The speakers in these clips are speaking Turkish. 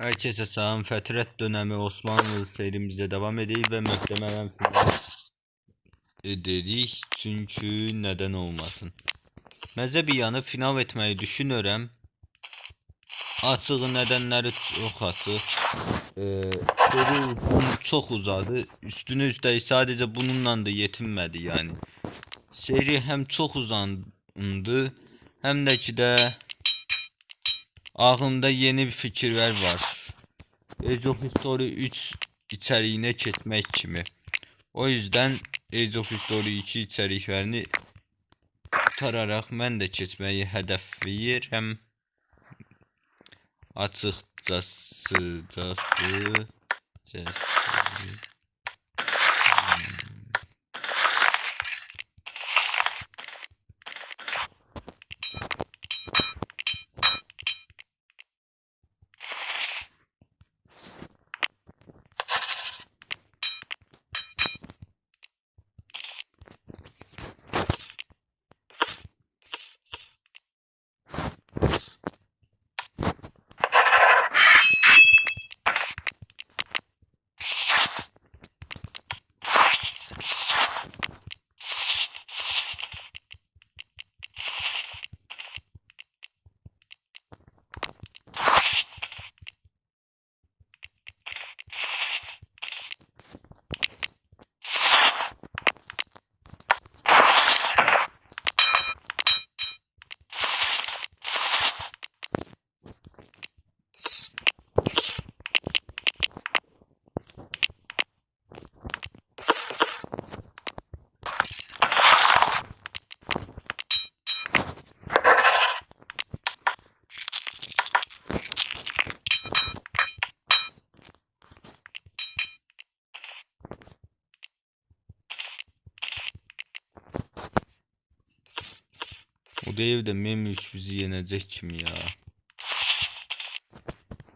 Herkese selam. Fetret dönemi Osmanlı serimize devam edeyiz ve muhtemelen final ederiz. Çünkü neden olmasın. Meze bir yanı final etmeyi düşünürüm. Açığı nedenleri çok açık. Ee, çok uzadı. Üstüne üstelik sadece bununla da yetinmedi yani. Seri hem çok uzandı hem de ki de Aklımda yeni bir fikirler var. Age of History 3 içeriğine çekmek kimi. O yüzden Age of History 2 içeriklerini tararak ben de çekmeyi hedefleyirəm. Açıkçası, cası, cası. O değil de Memiş bizi yenecek kimi ya.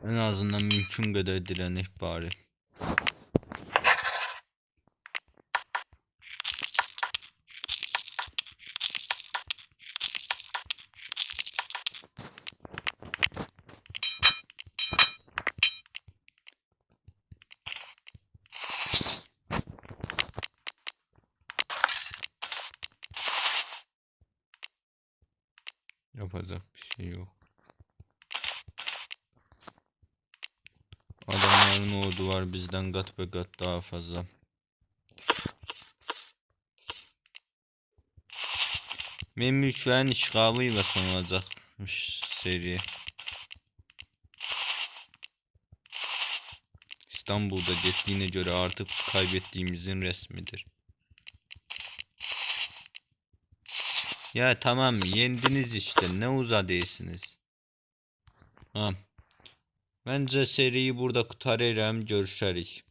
En azından mümkün kadar direnek bari. Yapacak bir şey yok. Adamların ordu var bizden kat be kat daha fazla. Memlüklerin işgalıyla sonlanacakmış seri. İstanbul'da gittiğine göre artık kaybettiğimizin resmidir. Ya tamam yendiniz işte ne uzadıyorsunuz. Ha. Bence seriyi burada kurtarırım görüşürüz.